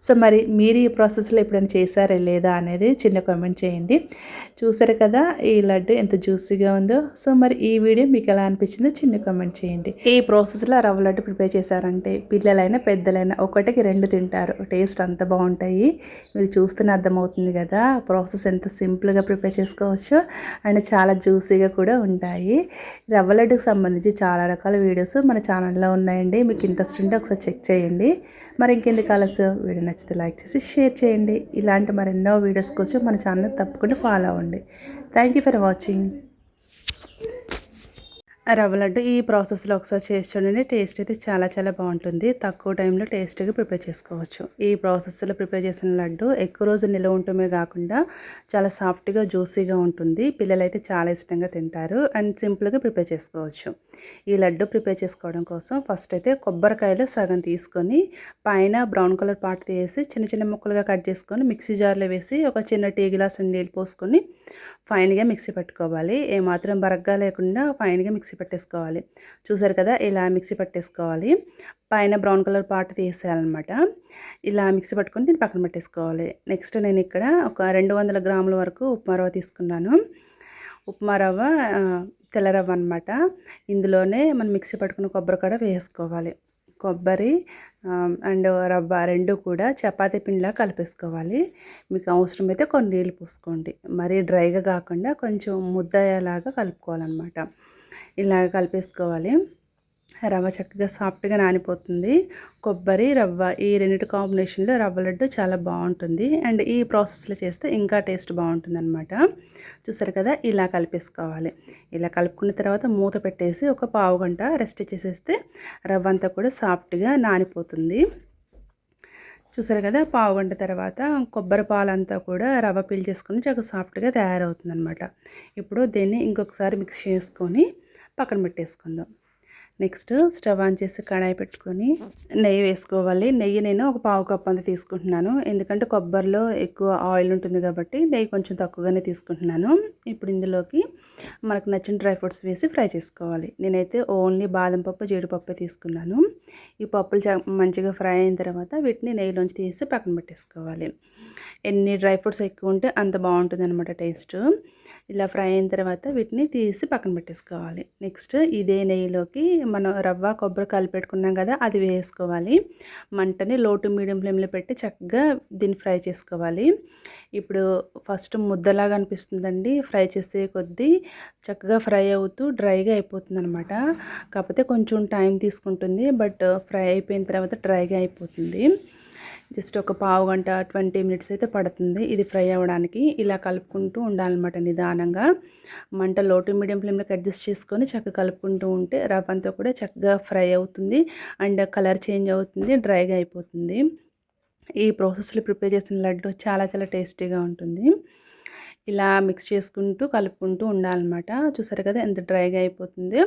సో మరి మీరు ఈ ప్రాసెస్లో ఎప్పుడైనా చేశారా లేదా అనేది చిన్న కామెంట్ చేయండి. చూసారు కదా ఈ లడ్డు ఎంత జ్యూసీగా ఉందో. సో మరి ఈ వీడియో మీకు ఎలా అనిపించిందో చిన్న కామెంట్ చేయండి. ఈ ప్రాసెస్లో రవ్వ లడ్డు ప్రిపేర్ చేశారంటే పిల్లలైనా పెద్దలైనా ఒకటికి రెండు తింటారు. టేస్ట్ అంత బాగుంటాయి. మీరు చూస్తేనే అర్థమవుతుంది కదా ప్రాసెస్ ఎంత సింపుల్గా ప్రిపేర్ చేసుకోవచ్చు. అండ్ చాలా జ్యూసీగా కూడా ఉంటాయి. రవ్వ లడ్డుకి సంబంధించి చాలా రకాల వీడియోస్ మన ఛానల్లో ఉన్నాయండి. మీకు ఇంట్రెస్ట్ ఉంటే ఒకసారి చెక్ చేయండి. మరి ఇంకెందుకు కలర్స్ వీడియో నచ్చితే లైక్ చేసి షేర్ చేయండి. ఇలాంటి మరెన్నో వీడియోస్ కోసం మన ఛానల్ తప్పకుండా ఫాలో అవ్వండి. Thank you for watching. Rava laddu ఈ ప్రాసెస్లో ఒకసారి చేసి చూడండి. టేస్ట్ అయితే చాలా చాలా బాగుంటుంది. తక్కువ టైంలో టేస్ట్గా ప్రిపేర్ చేసుకోవచ్చు. ఈ ప్రాసెస్లో ప్రిపేర్ చేసిన లడ్డు ఎక్కువ రోజు నిల్వ ఉండటమే కాకుండా చాలా సాఫ్ట్గా జ్యూసీగా ఉంటుంది. పిల్లలైతే చాలా ఇష్టంగా తింటారు అండ్ సింపుల్గా ప్రిపేర్ చేసుకోవచ్చు. ఈ లడ్డు ప్రిపేర్ చేసుకోవడం కోసం ఫస్ట్ అయితే కొబ్బరికాయలు సగం తీసుకొని పైన బ్రౌన్ కలర్ పార్ట్ తీసి చిన్న చిన్న ముక్కలుగా కట్ చేసుకొని మిక్సీ జార్లో వేసి ఒక చిన్న టీ గ్లాస్ నీళ్ళు పోసుకొని ఫైన్గా మిక్సీ పెట్టుకోవాలి. ఏమాత్రం బరగ్గా లేకుండా ఫైన్గా మిక్సీ మిక్సీ పట్టేసుకోవాలి. చూసారు కదా ఇలా మిక్సీ పట్టేసుకోవాలి. పైన బ్రౌన్ కలర్ పార్ట్ తీసేయాలన్నమాట. ఇలా మిక్సీ పట్టుకొని దీన్ని పక్కన పెట్టేసుకోవాలి. నెక్స్ట్ నేను ఇక్కడ ఒక రెండు వందల గ్రాముల వరకు ఉప్మా రవ్వ తీసుకున్నాను. ఉప్మా రవ్వ తెల్ల రవ్వ అనమాట ఇందులోనే మనం మిక్సీ పట్టుకున్న కొబ్బరి కూడా వేసుకోవాలి. కొబ్బరి అండ్ రవ్వ రెండు కూడా చపాతీ పిండిలా కలిపేసుకోవాలి. మీకు అవసరమైతే కొన్ని నీళ్ళు పోసుకోండి. మరీ డ్రైగా కాకుండా కొంచెం ముద్దయ్యేలాగా కలుపుకోవాలన్నమాట. ఇలా కలిపేసుకోవాలి. రవ్వ చక్కగా సాఫ్ట్గా నానిపోతుంది. కొబ్బరి రవ్వ ఈ రెండింటి కాంబినేషన్లో రవ్వ లడ్డు చాలా బాగుంటుంది. అండ్ ఈ ప్రాసెస్లో చేస్తే ఇంకా టేస్ట్ బాగుంటుంది అనమాట చూసారు కదా ఇలా కలిపేసుకోవాలి. ఇలా కలుపుకున్న తర్వాత మూత పెట్టేసి ఒక పావు గంట రెస్ట్ చేసేస్తే రవ్వ అంతా కూడా సాఫ్ట్గా నానిపోతుంది. చూసారు కదా పావు గంట తర్వాత కొబ్బరి పాలంతా కూడా రవ్వ పీల్చేసుకొని చాలా సాఫ్ట్గా తయారవుతుంది అనమాట ఇప్పుడు దీన్ని ఇంకొకసారి మిక్స్ చేసుకొని పక్కన పెట్టేసుకుందాం. నెక్స్ట్ స్టవ్ ఆన్ చేసి కడాయి పెట్టుకొని నెయ్యి వేసుకోవాలి. నెయ్యి నేను ఒక పావు కప్ అంత తీసుకుంటున్నాను. ఎందుకంటే కొబ్బరిలో ఎక్కువ ఆయిల్ ఉంటుంది కాబట్టి నెయ్యి కొంచెం తక్కువగానే తీసుకుంటున్నాను. ఇప్పుడు ఇందులోకి మనకు నచ్చిన డ్రై ఫ్రూట్స్ వేసి ఫ్రై చేసుకోవాలి. నేనైతే ఓన్లీ బాదం పప్పు జీడిపప్పు తీసుకున్నాను. ఈ పప్పులు మంచిగా ఫ్రై అయిన తర్వాత వీటిని నెయ్యిలోంచి తీసి పక్కన పెట్టేసుకోవాలి. ఎన్ని డ్రై ఫ్రూట్స్ ఎక్కువ ఉంటే అంత బాగుంటుంది అనమాట టేస్ట్. ఇలా ఫ్రై అయిన తర్వాత వీటిని తీసి పక్కన పెట్టేసుకోవాలి. నెక్స్ట్ ఇదే నెయ్యిలోకి మనం రవ్వ కొబ్బరి కలిపెట్టుకున్నాం కదా అది వేసుకోవాలి. మంటని లో టు మీడియం ఫ్లేమ్లో పెట్టి చక్కగా దీన్ని ఫ్రై చేసుకోవాలి. ఇప్పుడు ఫస్ట్ ముద్దలాగా అనిపిస్తుందండి. ఫ్రై చేసే కొద్దీ చక్కగా ఫ్రై అవుతూ డ్రైగా అయిపోతుంది అనమాట కాకపోతే కొంచెం టైం తీసుకుంటుంది బట్ ఫ్రై అయిపోయిన తర్వాత డ్రైగా అయిపోతుంది. జస్ట్ ఒక పావు గంట ట్వంటీ మినిట్స్ అయితే పడుతుంది. ఇది ఫ్రై అవ్వడానికి ఇలా కలుపుకుంటూ ఉండాలన్నమాట నిదానంగా. మంట లో టు మీడియం ఫ్లేమ్లోకి అడ్జస్ట్ చేసుకొని చక్కగా కలుపుకుంటూ ఉంటే రవ్వ అంతా కూడా చక్కగా ఫ్రై అవుతుంది. అండ్ కలర్ చేంజ్ అవుతుంది డ్రైగా అయిపోతుంది. ఈ ప్రాసెస్లో ప్రిపేర్ చేసిన లడ్డు చాలా చాలా టేస్టీగా ఉంటుంది. ఇలా మిక్స్ చేసుకుంటూ కలుపుకుంటూ ఉండాలన్నమాట. చూసారు కదా ఎంత డ్రైగా అయిపోతుంది.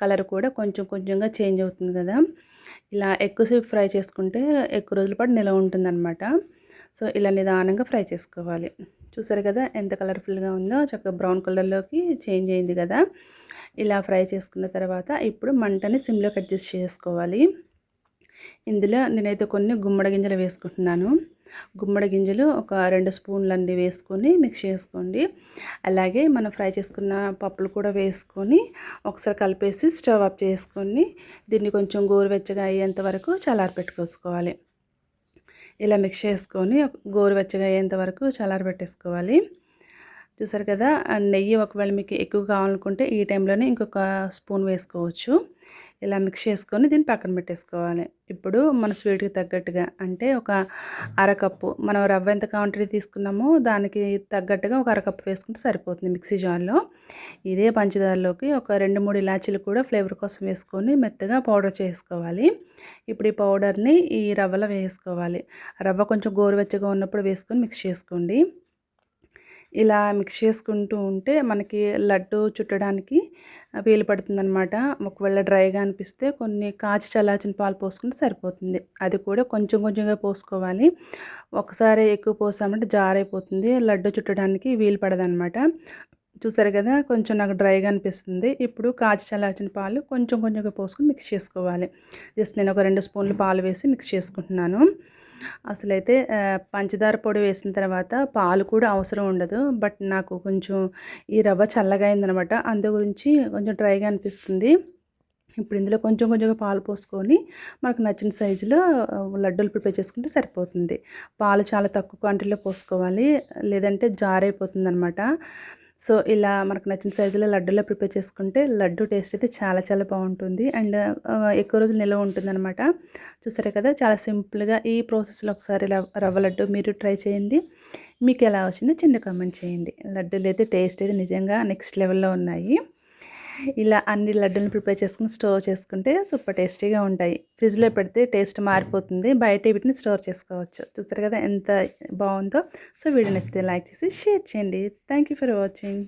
కలర్ కూడా కొంచెం కొంచెంగా చేంజ్ అవుతుంది కదా. ఇలా ఎక్కువసేపు ఫ్రై చేసుకుంటే ఎక్కువ రోజుల పాటు నిలవ ఉంటుందన్నమాట. సో ఇలా నిదానంగా ఫ్రై చేసుకోవాలి. చూసారు కదా ఎంత కలర్ఫుల్గా ఉందో చక్కగా బ్రౌన్ కలర్లోకి చేంజ్ అయింది కదా. ఇలా ఫ్రై చేసుకున్న తర్వాత ఇప్పుడు మంటని సిమ్లోకి అడ్జస్ట్ చేసుకోవాలి. ఇందులో నేనైతే కొన్ని గుమ్మడి గింజలు వేసుకుంటున్నాను. గుమ్మడి గింజలు ఒక రెండు స్పూన్లు అన్ని వేసుకొని మిక్స్ చేసుకోండి. అలాగే మనం ఫ్రై చేసుకున్న పప్పులు కూడా వేసుకొని ఒకసారి కలిపేసి స్టవ్ ఆఫ్ చేసుకొని దీన్ని కొంచెం గోరువెచ్చగా అయ్యేంత వరకు చల్లారి పెట్టుకోసుకోవాలి. ఇలా మిక్స్ చేసుకొని గోరువెచ్చగా అయ్యేంత వరకు చల్లారి పెట్టేసుకోవాలి. చూసారు కదా నెయ్యి ఒకవేళ మీకు ఎక్కువ కావాలనుకుంటే ఈ టైంలోనే ఇంకొక స్పూన్ వేసుకోవచ్చు. ఇలా మిక్స్ చేసుకొని దీన్ని పక్కన పెట్టేసుకోవాలి. ఇప్పుడు మన స్వీట్కి తగ్గట్టుగా అంటే ఒక అరకప్పు మనం రవ్వ ఎంత క్వాంటిటీ తీసుకున్నామో దానికి తగ్గట్టుగా ఒక అరకప్పు వేసుకుంటే సరిపోతుంది మిక్సీ జార్లో. ఇదే పంచదారలోకి ఒక రెండు మూడు ఇలాచీలు కూడా ఫ్లేవర్ కోసం వేసుకొని మెత్తగా పౌడర్ చేసుకోవాలి. ఇప్పుడు ఈ పౌడర్ని ఈ రవ్వలో వేసుకోవాలి. రవ్వ కొంచెం గోరువెచ్చగా ఉన్నప్పుడు వేసుకొని మిక్స్ చేసుకోండి. ఇలా మిక్స్ చేసుకుంటూ ఉంటే మనకి లడ్డు చుట్టడానికి వీలు పడుతుందనమాట ఒకవేళ డ్రైగా అనిపిస్తే కొన్ని కాచి చల్లార్చిన పాలు పోసుకుంటే సరిపోతుంది. అది కూడా కొంచెం కొంచెంగా పోసుకోవాలి. ఒకసారి ఎక్కువ పోసామంటే జారైపోతుంది. లడ్డు చుట్టడానికి వీలు పడదనమాట చూసారు కదా కొంచెం నాకు డ్రైగా అనిపిస్తుంది. ఇప్పుడు కాచి చల్లార్చిన పాలు కొంచెం కొంచెంగా పోసుకొని మిక్స్ చేసుకోవాలి. జస్ట్ నేను ఒక రెండు స్పూన్లు పాలు వేసి మిక్స్ చేసుకుంటున్నాను. అసలైతే పంచదార పొడి వేసిన తర్వాత పాలు కూడా అవసరం ఉండదు. బట్ నాకు కొంచెం ఈ రవ్వ చల్లగా అయిందనమాట. అందు గురించి కొంచెం డ్రైగా అనిపిస్తుంది. ఇప్పుడు ఇందులో కొంచెం కొంచెంగా పాలు పోసుకొని మనకు నచ్చిన సైజులో లడ్డూలు ప్రిపేర్ చేసుకుంటే సరిపోతుంది. పాలు చాలా తక్కువ క్వాంటిటీలో పోసుకోవాలి. లేదంటే జారైపోతుంది అనమాట సో ఇలా మనకు నచ్చిన సైజులో లడ్డూలో ప్రిపేర్ చేసుకుంటే లడ్డు టేస్ట్ అయితే చాలా చాలా బాగుంటుంది. అండ్ ఎక్కువ రోజులు నిల్వ ఉంటుంది అనమాట చూసారే కదా చాలా సింపుల్గా ఈ ప్రాసెస్లో ఒకసారి రవ్వ లడ్డు మీరు ట్రై చేయండి. మీకు ఎలా వచ్చిందో చిన్న కామెంట్ చేయండి. లడ్డూలు అయితే టేస్ట్ అయితే నిజంగా నెక్స్ట్ లెవెల్లో ఉన్నాయి. ఇలా అన్ని లడ్డూలను ప్రిపేర్ చేసుకుని స్టోర్ చేసుకుంటే సూపర్ టేస్టీగా ఉంటాయి. ఫ్రిడ్జ్లో పెడితే టేస్ట్ మారిపోతుంది. బయట వీటిని స్టోర్ చేసుకోవచ్చు. చూస్తారు కదా ఎంత బాగుందో. సో వీడియో నచ్చితే లైక్ చేసి షేర్ చేయండి. Thank for watching.